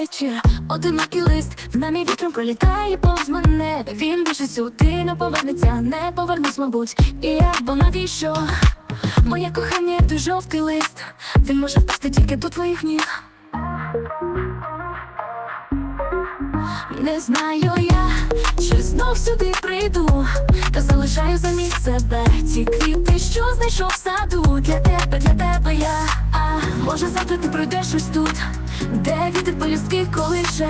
вечір, одинокий лист в намі вітром пролітає повз мене. Він більше сюди не повернеться, не повернусь, мабуть. І я, бо навіщо? Моє кохання, як жовтий лист. Він може впасти тільки до твоїх ніг. Не знаю я, чи знов сюди прийду, та залишаю замість себе ті квіти, що знайшов в саду. Для тебе, для тебе я. Може завтра ти пройдеш ось тут, де вітер полюстки колише,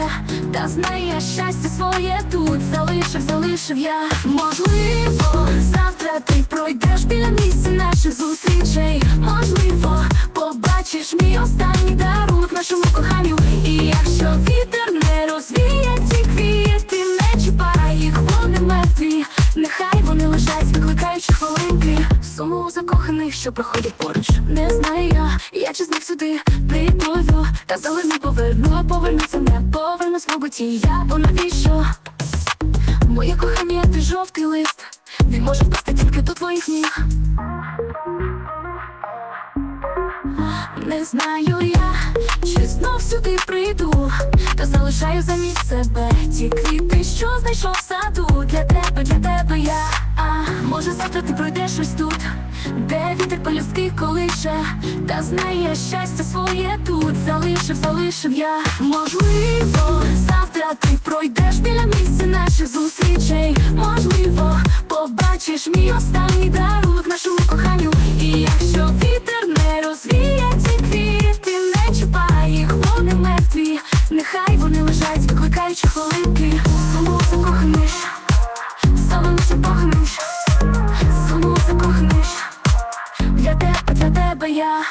та знає щастя своє тут. Залишив, залишив я. Можливо, завтра ти пройдеш біля місця наших зустрічей. Можливо, побачиш мій останній дарунок нашому коханню. І якщо вітер не розвіє ті квіти, не чіпай їх, вони мертві. Нехай вони лежать, викликаючи хвилинки. Суму закоханих, що проходять поруч. Не знаю я, я чи знов сюди припливу, та залив не поверну, повернуться не повернусь, мабуть, і я, бо навіщо? Моє кохання, ти жовтий лист, він може впасти тільки до твоїх ніг. Не знаю я, чи знов сюди прийду, та залишаю замість себе ті квіти, що знайшов в саду. Для тебе, для тебе я. Завтра ти пройдеш ось тут, де вітер полюстки колише, та знає щастя своє тут. Залишив, залишив я. Можливо, завтра ти пройдеш біля місця наших зустрічей. Можливо, побачиш мій останній дарунок нашому коханню. І якщо вітер yeah.